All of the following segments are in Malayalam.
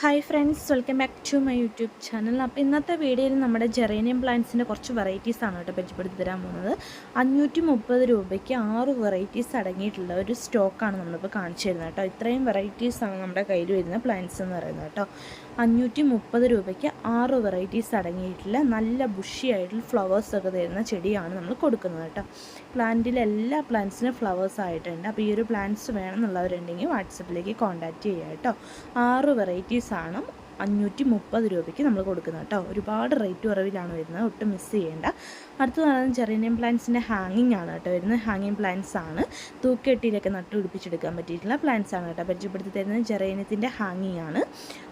Hi friends welcome back to my YouTube channel അപ്പോൾ ഇന്നത്തെ വീഡിയോയിൽ നമ്മുടെ ജെറേനിയം പ്ലാന്റ്സിന്റെ കുറച്ച് വെറൈറ്റീസ് ആണ് കേട്ടോ പരിചയപ്പെടുത്തി തരാൻ പോകുന്നത്. അഞ്ഞൂറ്റി മുപ്പത് രൂപയ്ക്ക് ആറ് വെറൈറ്റീസ് അടങ്ങിയിട്ടുള്ള ഒരു സ്റ്റോക്കാണ് നമ്മളിപ്പോൾ കാണിച്ചു തരുന്നത് കേട്ടോ. ഇത്രയും വെറൈറ്റീസാണ് നമ്മുടെ കയ്യിൽ വരുന്ന പ്ലാന്റ്സ് എന്ന് പറയുന്നത് കേട്ടോ. അഞ്ഞൂറ്റി മുപ്പത് രൂപയ്ക്ക് ആറ് വെറൈറ്റീസ് അടങ്ങിയിട്ടുള്ള നല്ല ബുഷി ആയിട്ടുള്ള ഫ്ലവേഴ്സ് ഒക്കെ തരുന്ന ചെടിയാണ് നമ്മൾ കൊടുക്കുന്നത് കേട്ടോ. പ്ലാന്റിൽ എല്ലാ പ്ലാന്റ്സിനും ഫ്ലവേഴ്സ് ആയിട്ടുണ്ട്. അപ്പോൾ ഈ ഒരു പ്ലാന്റ്സ് വേണമെന്നുള്ളവരുണ്ടെങ്കിൽ വാട്സപ്പിലേക്ക് കോൺടാക്റ്റ് ചെയ്യുക കേട്ടോ. ആറ് വെറൈറ്റീസാണ് അഞ്ഞൂറ്റി മുപ്പത് രൂപയ്ക്ക് നമ്മൾ കൊടുക്കുന്നത് കേട്ടോ. ഒരുപാട് റേറ്റ് കുറവിലാണ് വരുന്നത്. ഒട്ടും മിസ് ചെയ്യേണ്ട. അടുത്ത പറയുന്നത് ചെറിയനിയം പ്ലാന്റ്സിന്റെ ഹാങ്ങിങ് ആണ് കേട്ടോ. വരുന്നത് ഹാങ്ങിങ് പ്ലാന്റ്സ് ആണ്. തൂക്കെട്ടിയിലൊക്കെ നട്ടു പിടിപ്പിച്ചെടുക്കാൻ പറ്റിയിട്ടുള്ള പ്ലാന്റ്സ് ആണ് കേട്ടോ. പരിചയപ്പെടുത്തി തരുന്നത് ചെറിയനത്തിന്റെ ഹാങ്ങിങ് ആണ്.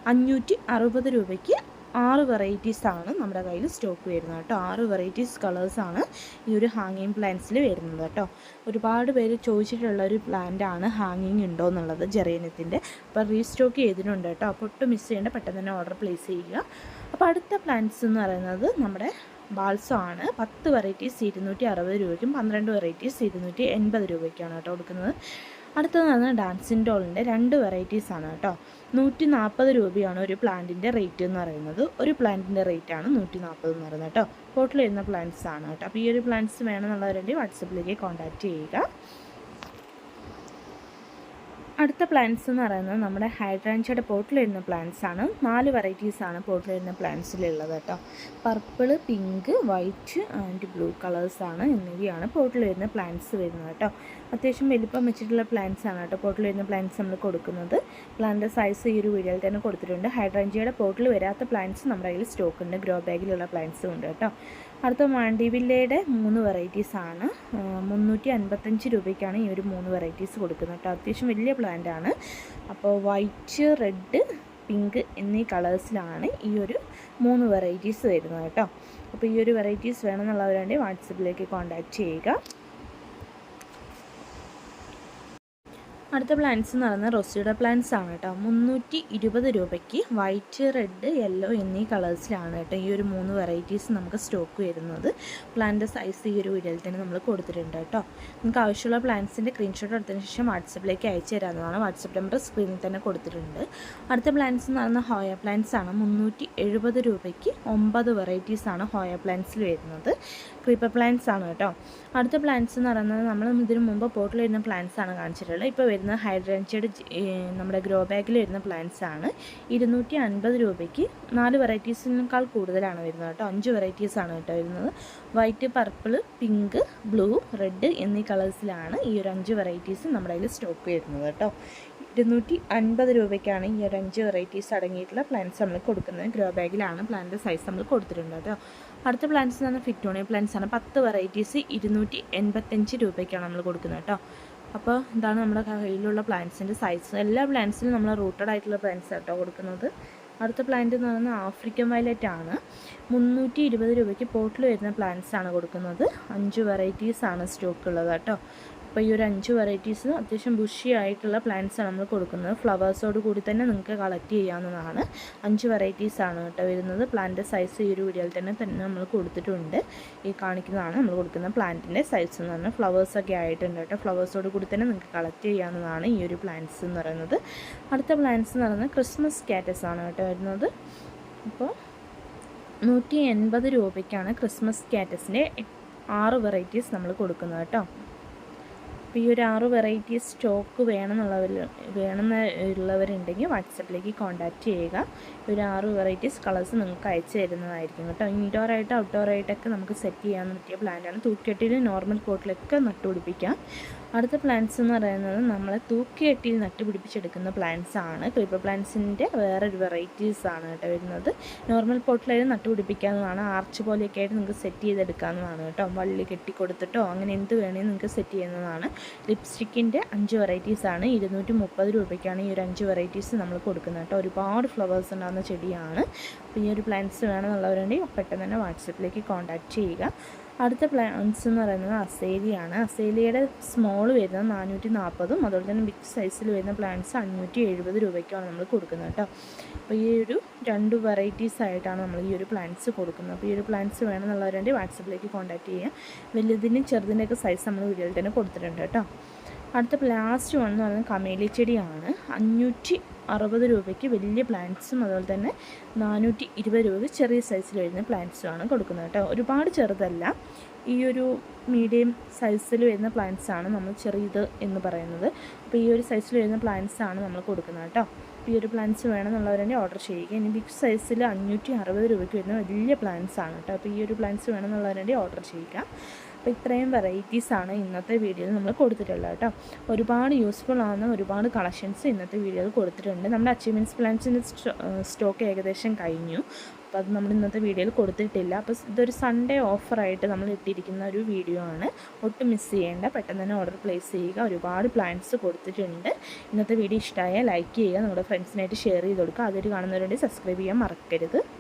അഞ്ഞൂറ്റി അറുപത് രൂപയ്ക്ക് ആറ് വെറൈറ്റീസ് ആണ് നമ്മുടെ കയ്യിൽ സ്റ്റോക്ക് വരുന്നത് കേട്ടോ. ആറ് വെറൈറ്റീസ് കളേഴ്സാണ് ഈ ഒരു ഹാങ്ങിങ് പ്ലാന്റ്സിൽ വരുന്നത് കേട്ടോ. ഒരുപാട് പേര് ചോദിച്ചിട്ടുള്ള ഒരു പ്ലാന്റ് ആണ് ഹാങ്ങിങ് ഉണ്ടോ എന്നുള്ളത് ജെറേനത്തിന്റെ അപ്പോൾ റീസ്റ്റോക്ക് ചെയ്തിട്ടുണ്ട് കേട്ടോ. അപ്പോൾ ഒട്ടും മിസ് ചെയ്യേണ്ട പെട്ടെന്ന് തന്നെ ഓർഡർ പ്ലേസ് ചെയ്യുക. അപ്പോൾ അടുത്ത പ്ലാന്റ്സ് എന്ന് പറയുന്നത് നമ്മുടെ ബാൾസോ ആണ്. പത്ത് വെറൈറ്റീസ് ഇരുന്നൂറ്റി അറുപത് രൂപയ്ക്കും പന്ത്രണ്ട് വെറൈറ്റീസ് ഇരുന്നൂറ്റി എൺപത് രൂപയ്ക്കാണ് കേട്ടോ കൊടുക്കുന്നത്. അടുത്തത് പറഞ്ഞാൽ ഡാൻസിൻ ഡോളിന്റെ രണ്ട് വെറൈറ്റീസ് ആണ് കേട്ടോ. നൂറ്റി നാൽപ്പത് രൂപയാണ് ഒരു പ്ലാന്റിന്റെ റേറ്റ് എന്ന് പറയുന്നത്. ഒരു പ്ലാന്റിന്റെ റേറ്റ് ആണ് നൂറ്റി നാൽപ്പത് എന്ന് പറയുന്നത് കേട്ടോ. പോട്ടിൽ വരുന്ന പ്ലാന്റ്സ് ആണ് കേട്ടോ. അപ്പോൾ ഈ ഒരു പ്ലാന്റ്സ് വേണമെന്നുള്ളവരുടെ വാട്സപ്പിലേക്ക് കോൺടാക്റ്റ് ചെയ്യുക. അടുത്ത പ്ലാന്റ്സ് എന്ന് പറയുന്നത് നമ്മുടെ ഹൈഡ്രാൻഷയുടെ പോട്ടിൽ വരുന്ന പ്ലാന്റ്സ് ആണ്. നാല് വെറൈറ്റീസ് ആണ് പോട്ടിൽ വരുന്ന പ്ലാന്റ്സിലുള്ളത് കേട്ടോ. Purple pink white and blue colours ആണ് എന്നിവയാണ് പോട്ടിൽ വരുന്ന പ്ലാന്റ്സ് വരുന്നത് കേട്ടോ. അത്യാവശ്യം വലിപ്പം വെച്ചിട്ടുള്ള പ്ലാന്റ്സ് ആണ് കേട്ടോ പോട്ടിൽ വരുന്ന പ്ലാന്റ്സ് നമ്മൾ കൊടുക്കുന്നത്. പ്ലാന്റ് സൈസ് ഈ ഒരു വീഡിയോയിൽ തന്നെ കൊടുത്തിട്ടുണ്ട്. ഹൈഡ്രാഞ്ചിയുടെ പോട്ടിൽ വരാത്ത പ്ലാന്റ്സ് നമ്മുടെ കയ്യിൽ സ്റ്റോക്ക് ഉണ്ട്. ഗ്രോ ബാഗിലുള്ള പ്ലാന്റ്സും ഉണ്ട് കേട്ടോ. അടുത്ത മാണ്ടിവില്ലയുടെ മൂന്ന് വെറൈറ്റീസ് ആണ്. മുന്നൂറ്റി അൻപത്തഞ്ച് രൂപയ്ക്കാണ് ഈ ഒരു മൂന്ന് വെറൈറ്റീസ് കൊടുക്കുന്നത് കേട്ടോ. അത്യാവശ്യം വലിയ പ്ലാന്റ് ആണ് അപ്പോൾ വൈറ്റ് റെഡ് പിങ്ക് എന്നീ കളേഴ്സിലാണ് ഈ ഒരു മൂന്ന് വെറൈറ്റീസ് വരുന്നത് കേട്ടോ. അപ്പോൾ ഈ ഒരു വെറൈറ്റീസ് വേണമെന്നുള്ളവരുണ്ടെങ്കിൽ വാട്സപ്പിലേക്ക് കോൺടാക്റ്റ് ചെയ്യുക. അടുത്ത പ്ലാന്റ്സ് എന്ന് പറയുന്നത് റൊസിയുടെ പ്ലാന്റ്സ് ആണ് കേട്ടോ. മുന്നൂറ്റി ഇരുപത് രൂപയ്ക്ക് വൈറ്റ് റെഡ് യെല്ലോ എന്നീ കളേഴ്സിലാണ് കേട്ടോ ഈ ഒരു മൂന്ന് വെറൈറ്റീസ് നമുക്ക് സ്റ്റോക്ക് വരുന്നത്. പ്ലാന്റ് സൈസ് ഈ ഒരു വീഡിയോയിൽ തന്നെ നമ്മൾ കൊടുത്തിട്ടുണ്ട് കേട്ടോ. നിങ്ങൾക്ക് ആവശ്യമുള്ള പ്ലാന്റ്സിന്റെ സ്ക്രീൻഷോട്ട് എടുത്തതിന് ശേഷം വാട്സപ്പിലേക്ക് അയച്ചു തരാവുന്നതാണ്. വാട്സപ്പ് നമ്പർ സ്ക്രീനിൽ തന്നെ കൊടുത്തിട്ടുണ്ട്. അടുത്ത പ്ലാന്റ്സ് എന്ന് പറയുന്നത് ഹോയ പ്ലാന്റ്സ് ആണ്. മുന്നൂറ്റി എഴുപത് രൂപയ്ക്ക് ഒമ്പത് വെറൈറ്റീസ് ആണ് ഹോയ പ്ലാന്റ്സിൽ വരുന്നത്. ക്രീപ്പർ പ്ലാന്റ്സ് ആണ് കേട്ടോ. അടുത്ത പ്ലാന്റ്സ് എന്ന് പറയുന്നത് നമ്മൾ ഇതിനു മുമ്പ് പോട്ടിൽ വരുന്ന പ്ലാന്റ്സ് ആണ് കാണിച്ചിട്ടുള്ളത്. ഇപ്പോൾ വരുന്ന ഹൈഡ്രൻഷ്യഡ് നമ്മുടെ ഗ്രോ ബാഗിൽ വരുന്ന പ്ലാന്റ്സ് ആണ്. ഇരുന്നൂറ്റി അൻപത് രൂപയ്ക്ക് നാല് വെറൈറ്റീസിനേക്കാൾ കൂടുതലാണ് വരുന്നത് കേട്ടോ. അഞ്ച് വെറൈറ്റീസ് ആണ് കേട്ടോ വരുന്നത്. White purple pink blue red എന്നീ കളേഴ്സിലാണ് ഈ ഒരു അഞ്ച് വെറൈറ്റീസ് നമ്മുടെ കയ്യിൽ സ്റ്റോക്ക് വരുന്നത് കേട്ടോ. ഇരുന്നൂറ്റി അൻപത് രൂപയ്ക്കാണ് ഈ ഒരു അഞ്ച് വെറൈറ്റീസ് അടങ്ങിയിട്ടുള്ള പ്ലാന്റ്സ് നമ്മൾ കൊടുക്കുന്നത്. ഗ്രോ ബാഗിലാണ് പ്ലാന്റ് സൈസ് നമ്മൾ കൊടുത്തിട്ടുണ്ട് കേട്ടോ. അടുത്ത പ്ലാന്റ്സ് എന്ന് പറഞ്ഞാൽ ഫിറ്റോണിയ പ്ലാന്റ്സ് ആണ്. പത്ത് വെറൈറ്റീസ് ഇരുന്നൂറ്റി എൺപത്തഞ്ച് രൂപയ്ക്കാണ് നമ്മൾ കൊടുക്കുന്നത് കേട്ടോ. അപ്പോൾ ഇതാണ് നമ്മുടെ കയ്യിലുള്ള പ്ലാന്റ്സിന്റെ സൈസ് എല്ലാ പ്ലാന്റ്സിലും നമ്മൾ റൂട്ടഡ് ആയിട്ടുള്ള പ്ലാന്റ്സ് കേട്ടോ കൊടുക്കുന്നത്. അടുത്ത പ്ലാന്റ് എന്ന് പറയുന്നത് ആഫ്രിക്കൻ വയലറ്റ് ആണ്. മുന്നൂറ്റി ഇരുപത് രൂപയ്ക്ക് പോട്ടിൽ വരുന്ന പ്ലാന്റ്സ് ആണ് കൊടുക്കുന്നത്. അഞ്ച് വെറൈറ്റീസ് ആണ് സ്റ്റോക്ക് ഉള്ളത് കേട്ടോ. അപ്പോൾ ഈ ഒരു അഞ്ച് വെറൈറ്റീസ് അത്യാവശ്യം ബുഷി ആയിട്ടുള്ള പ്ലാന്റ്സ് ആണ് നമ്മൾ കൊടുക്കുന്നത്. ഫ്ലവേഴ്സോട് കൂടി തന്നെ നിങ്ങൾക്ക് കളക്ട് ചെയ്യാവുന്നതാണ്. അഞ്ച് വെറൈറ്റീസ് ആണ് കേട്ടോ വരുന്നത്. പ്ലാന്റ് സൈസ് ഈ ഒരു വീഡിയോയിൽ തന്നെ തന്നെ നമ്മൾ കൊടുത്തിട്ടുണ്ട്. ഈ കാണിക്കുന്നതാണ് നമ്മൾ കൊടുക്കുന്ന പ്ലാന്റിന്റെ സൈസ് എന്ന് പറഞ്ഞാൽ ഫ്ലവേഴ്സൊക്കെ ആയിട്ടുണ്ട് കേട്ടോ. ഫ്ലവേഴ്സോട് കൂടി തന്നെ നിങ്ങൾക്ക് കളക്ട് ചെയ്യാവുന്നതാണ് ഈ ഒരു പ്ലാന്റ്സ് എന്ന് പറയുന്നത്. അടുത്ത പ്ലാന്റ്സ് എന്ന് പറയുന്നത് ക്രിസ്മസ് കാറ്റസ് ആണ് കേട്ടോ വരുന്നത്. അപ്പോൾ നൂറ്റി എൺപത് രൂപയ്ക്കാണ് ക്രിസ്മസ് കാറ്റസിന്റെ ആറ് വെറൈറ്റീസ് നമ്മൾ കൊടുക്കുന്നത് കേട്ടോ. അപ്പോൾ ഈ ഒരു ആറ് വെറൈറ്റി സ്റ്റോക്ക് വേണമെന്നുള്ളവർ ഉള്ളവരുണ്ടെങ്കിൽ വാട്സപ്പിലേക്ക് കോൺടാക്റ്റ് ചെയ്യുക. ഒരു ആറ് വെറൈറ്റീസ് കളേഴ്സ് നിങ്ങൾക്ക് അയച്ചു തരുന്നതായിരിക്കും കേട്ടോ. ഇൻഡോർ ആയിട്ട് ഔട്ട്ഡോർ ആയിട്ടൊക്കെ നമുക്ക് സെറ്റ് ചെയ്യാൻ പറ്റിയ പ്ലാന്റാണ് തൂക്കിയെട്ടിയിൽ നോർമൽ പോട്ടിലൊക്കെ നട്ടുപിടിപ്പിക്കാം അടുത്ത പ്ലാന്റ്സ് എന്ന് പറയുന്നത് നമ്മൾ തൂക്കിയെട്ടിയിൽ നട്ടുപിടിപ്പിച്ചെടുക്കുന്ന പ്ലാന്റ്സ് ആണ്. ക്രീപ്പർ പ്ലാന്റ്സിന്റെ വേറൊരു വെറൈറ്റീസ് ആണ് കേട്ടോ വരുന്നത്. നോർമൽ പോട്ടിലായാലും നട്ടുപിടിപ്പിക്കാവുന്നതാണ് ആർച്ച് പോലെയൊക്കെ ആയിട്ട് നിങ്ങൾക്ക് സെറ്റ് ചെയ്തെടുക്കാവുന്നതാണ് കേട്ടോ. വള്ളി കെട്ടിക്കൊടുത്തിട്ടോ അങ്ങനെ എന്ത് വേണമെങ്കിലും നിങ്ങൾക്ക് സെറ്റ് ചെയ്യുന്നതാണ്. ലിപ്സ്റ്റിക്കിന്റെ അഞ്ച് വെറൈറ്റീസാണ് ഇരുന്നൂറ്റി മുപ്പത് രൂപയ്ക്കാണ് ഈ ഒരു അഞ്ച് വെറൈറ്റീസ് നമ്മൾ കൊടുക്കുന്നത് കേട്ടോ. ഒരുപാട് ഫ്ലവേഴ്സ് ഉണ്ടാകുന്ന ചെടിയാണ്. അപ്പോൾ ഈ ഒരു പ്ലാന്റ്സ് വേണമെന്നുള്ളവരുണ്ടെങ്കിൽ പെട്ടെന്ന് തന്നെ വാട്സപ്പിലേക്ക് കോൺടാക്റ്റ് ചെയ്യുക. അടുത്ത പ്ലാന്റ്സ് എന്ന് പറയുന്നത് അസേലിയാണ്. അസേലിയുടെ സ്മോൾ വരുന്നത് നാനൂറ്റി നാൽപ്പതും അതുപോലെ തന്നെ ബിഗ് സൈസിൽ വരുന്ന പ്ലാന്റ്സ് അഞ്ഞൂറ്റി എഴുപത് രൂപയ്ക്കാണ് നമ്മൾ കൊടുക്കുന്നത് കേട്ടോ. അപ്പോൾ ഈ ഒരു രണ്ട് വെറൈറ്റീസ് ആയിട്ടാണ് നമ്മൾ ഈ ഒരു പ്ലാന്റ്സ് കൊടുക്കുന്നത്. അപ്പോൾ ഈ ഒരു പ്ലാന്റ്സ് വേണമെന്നുള്ളവരുണ്ടെങ്കിൽ വാട്സപ്പിലേക്ക് കോൺടാക്റ്റ് ചെയ്യുക വലുതിനും ചെറുതിന്റെയൊക്കെ സൈസ് നമ്മൾ വീഡിയോയിൽ തന്നെ കൊടുത്തിട്ടുണ്ട് കേട്ടോ. അടുത്ത ലാസ്റ്റ് വൺ എന്ന് പറയുന്നത് കമേലി ചെടിയാണ്. അഞ്ഞൂറ്റി അറുപത് രൂപയ്ക്ക് വലിയ പ്ലാന്റ്സും അതുപോലെ തന്നെ നാനൂറ്റി ഇരുപത് രൂപ ചെറിയ സൈസിൽ വരുന്ന പ്ലാന്റ്സുമാണ് കൊടുക്കുന്നത് കേട്ടോ. ഒരുപാട് ചെറുതല്ല. ഈ ഒരു മീഡിയം സൈസിൽ വരുന്ന പ്ലാന്റ്സാണ് നമ്മൾ ചെറിയത് എന്ന് പറയുന്നത്. അപ്പോൾ ഈ ഒരു സൈസിൽ വരുന്ന പ്ലാന്റ്സാണ് നമ്മൾ കൊടുക്കുന്നത് കേട്ടോ. ഈ ഒരു പ്ലാന്റ്സ് വേണമെന്നുള്ളവരെ ഓർഡർ ചെയ്യുക. ഇനി ബിഗ് സൈസിൽ അഞ്ഞൂറ്റി അറുപത് രൂപയ്ക്ക് വരുന്ന വലിയ പ്ലാന്റ്സാണ് കേട്ടോ. അപ്പോൾ ഈ ഒരു പ്ലാന്റ്സ് വേണമെന്നുള്ളവരെ ഓർഡർ ചെയ്യുക. അപ്പോൾ ഇത്രയും വെറൈറ്റീസ് ആണ് ഇന്നത്തെ വീഡിയോയിൽ നമ്മൾ കൊടുത്തിട്ടുള്ളത് കേട്ടോ. ഒരുപാട് യൂസ്ഫുൾ ആവുന്ന ഒരുപാട് കളക്ഷൻസ് ഇന്നത്തെ വീഡിയോയിൽ കൊടുത്തിട്ടുണ്ട്. നമ്മുടെ അച്ചീവ്മെന്റ്സ് പ്ലാൻസിന്റെ സ്റ്റോക്ക് ഏകദേശം കഴിഞ്ഞു. അപ്പോൾ അത് നമ്മൾ ഇന്നത്തെ വീഡിയോയിൽ കൊടുത്തിട്ടില്ല. അപ്പോൾ ഇതൊരു സൺഡേ ഓഫറായിട്ട് നമ്മൾ ഇട്ടിരിക്കുന്ന ഒരു വീഡിയോ ആണ്. ഒട്ടും മിസ് ചെയ്യേണ്ട. പെട്ടെന്ന് തന്നെ ഓർഡർ പ്ലേസ് ചെയ്യുക. ഒരുപാട് പ്ലാൻസ് കൊടുത്തിട്ടുണ്ട്. ഇന്നത്തെ വീഡിയോ ഇഷ്ടമായ ലൈക്ക് ചെയ്യുക. നമ്മുടെ ഫ്രണ്ട്സിനായിട്ട് ഷെയർ ചെയ്ത് കൊടുക്കുക. അതൊരു കാണുന്നവരുണ്ടെങ്കിൽ സബ്സ്ക്രൈബ് ചെയ്യാൻ മറക്കരുത്.